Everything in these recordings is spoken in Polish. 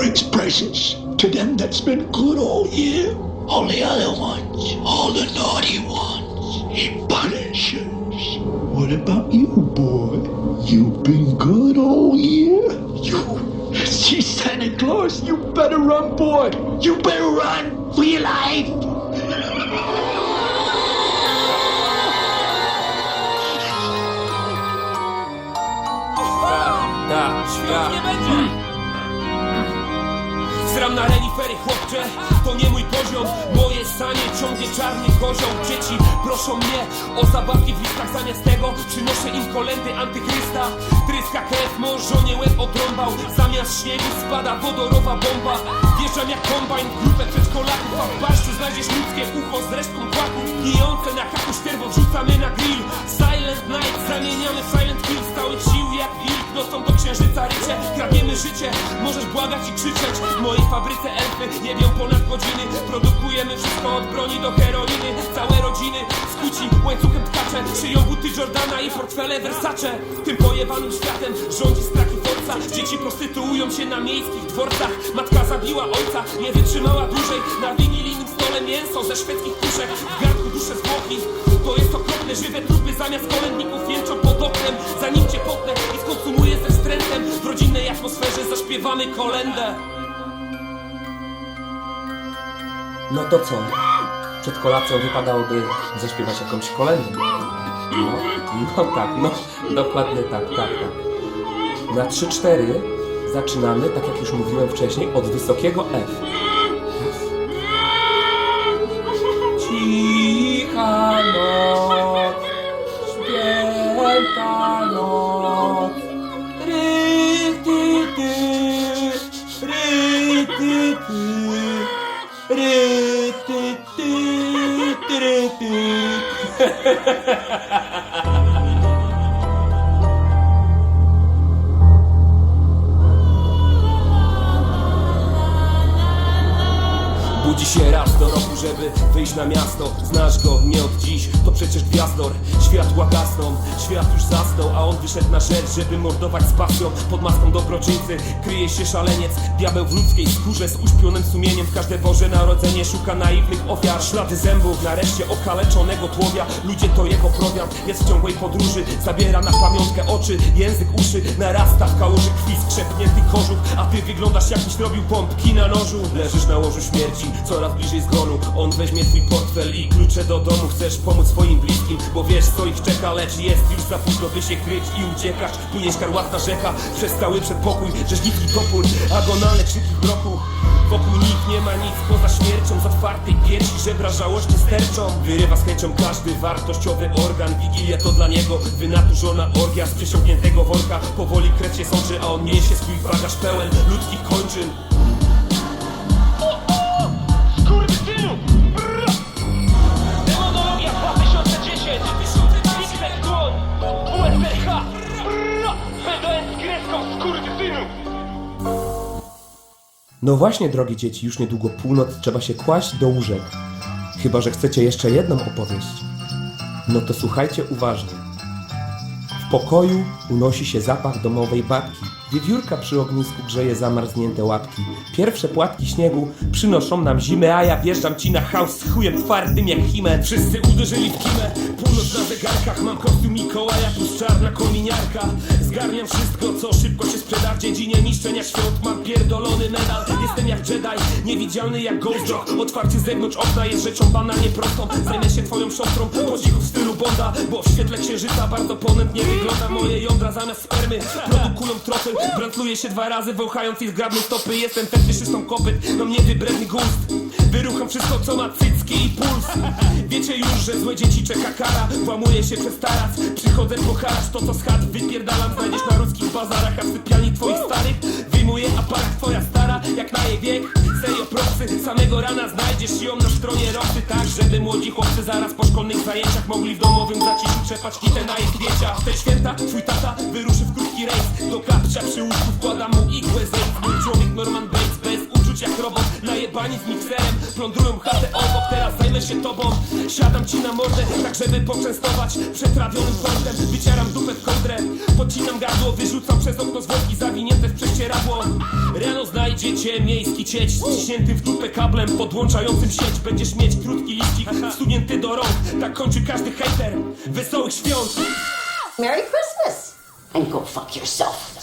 brings presents to them that's been good all year. All the other ones, all the naughty ones, he punishes. What about you, boy? You've been good all year? You see Santa Claus, you better run, boy. You better run for your life. Zram na renifery, chłopcze, to nie mój poziom. Moje sanie ciągnie czarny kozioł Dzieci proszą mnie o zabawki w listach Zamiast tego przynoszę im kolendy antychrysta. Tryska krew, mąż żonie łeb odrąbał Zamiast śniegu spada wodorowa bomba. Wjeżdżam jak kombajn, grupę przedszkolaków. A w barszczu znajdziesz ludzkie ucho z resztką płaków Gijące na haku świerwo wrzucamy na grill. Silent night zamieniamy w silent kill Stałych sił jak wilk, nocą do księżyca rycie. Kradniemy życie, możesz błagać i krzyczeć. W fabryce elfy jebią ponad godziny. Produkujemy wszystko od broni do heroiny. Całe rodziny skuci łańcuchem tkacze. Szyją buty Jordana i portfele Versace. Tym pojebanym światem rządzi strach i forca. Dzieci prostytuują się na miejskich dworcach. Matka zabiła ojca, nie wytrzymała dłużej. Na wigilijnym stole mięso ze szwedzkich puszek. W garnku dusze zwłoki. To jest okropne, żywe trupy zamiast kolędników jęczą pod oknem. Zanim cię potnę i skonsumuję ze wstrętem. W rodzinnej atmosferze zaśpiewamy kolędę No to co? Przed kolacją wypadałoby zaśpiewać jakąś kolędę. No, no tak, no, dokładnie tak, tak, tak. Na 3-4 zaczynamy, tak jak już mówiłem wcześniej, od wysokiego F. Ry, ty, ty, ty, ry, Budzi się raz do roku, żeby wyjść na miasto. Znasz go nie od dziś, to przecież gwiazdor. Światła gasną, świat już zasnął A on wyszedł na rzecz, żeby mordować z pasją. Pod maską dobroczyńcy kryje się szaleniec. Diabeł w ludzkiej skórze z uśpionym sumieniem. W każde Boże Narodzenie szuka naiwnych ofiar. Ślady zębów, nareszcie okaleczonego tłowia Ludzie to jego prowiant, jest w ciągłej podróży. Zabiera na pamiątkę oczy, język, uszy. Narasta w kałuży krwi skrzepnięty kożuch A ty wyglądasz jakbyś robił pompki na nożu. Leżysz na łożu śmierci, coraz bliżej zgonu On weźmie twój portfel i klucze do domu. Chcesz pomóc swoim bliskim, bo wiesz co ich czeka Lecz jest już za późno, by się kryć i uciekasz Płynie szkarłatna rzeka przez cały przedpokój Rzeźniki topór, agonalne krzyki mroku Wokół nich nie ma nic poza śmiercią Z otwartej piersi żebra żałośnie sterczą. Wyrywa z chęcią każdy wartościowy organ. Wigilia to dla niego wynaturzona orgia Z przesiąkniętego worka. Powoli krew się sączy A on niesie swój bagaż pełen ludzkich kończyn skurwysynu! No właśnie, drogie dzieci, już niedługo północ, trzeba się kłaść do łóżek. Chyba, że chcecie jeszcze jedną opowieść. No to słuchajcie uważnie. W pokoju unosi się zapach domowej babki. Wiewiórka przy ognisku grzeje zamarznięte łapki. Pierwsze płatki śniegu przynoszą nam zimę, a ja wjeżdżam ci na chaos z chujem twardym jak himen. Wszyscy uderzyli w kimę Północ na zegarkach Mam kostium Mikołaja plus czarna kominiarka Zgarniam wszystko co szybko się sprzeda W dziedzinie niszczenia świąt. Mam pierdolony medal Jestem jak Jedi Niewidzialny jak Ghost Rock Otwarcie z zewnątrz okna jest rzeczą banalnie prostą Zajmę się twoją siostrą Podzichu w stylu Bonda Bo w świetle księżyca bardzo ponętnie wygląda Moje jądra zamiast spermy. Produkują trofy Brantluje się dwa razy Wąchając ich zgrabne stopy. Jestem fetyszystą kopyt No mnie wybredny gust Wyrucham wszystko co ma cycki i puls. Wiecie już, że złe dzieci czeka kara Włamuję się przez taras. Przychodzę po haracz To co z chat wypierdalam. Znajdziesz na ruskich bazarach A w sypialni twoich starych. Wyjmuję aparat twoja stara Jak na jej wiek. Serio proksy Samego rana znajdziesz ją na stronie roksy Tak, żeby młodzi chłopcy zaraz po szkolnych zajęciach Mogli w domowym zaciszu trzepać kitę na W te święta twój tata wyruszy w krótki rejs Do kapcia zajmę się tobą. Siadam ci na mordę, tak żeby poczęstować. Przetrawionym tortem Wycieram dupę w kołdrę Podcinam gardło, wyrzucam przez okno zwłoki Zawinięte w prześcieradło. Rano znajdzie Będzie cię miejski cieć Ściśnięty w dupę kablem podłączającym sieć. Będziesz mieć krótki liścik Sunięty do rąk. Tak kończy każdy hejter Wesołych świąt. Merry Christmas! And go fuck yourself.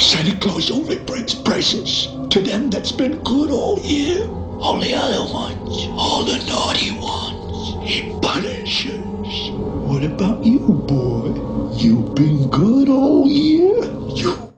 Santa Claus only brings presents to them that's been good all year. All the other ones, all the naughty ones, he punishes. What about you, boy? You've been good all year? You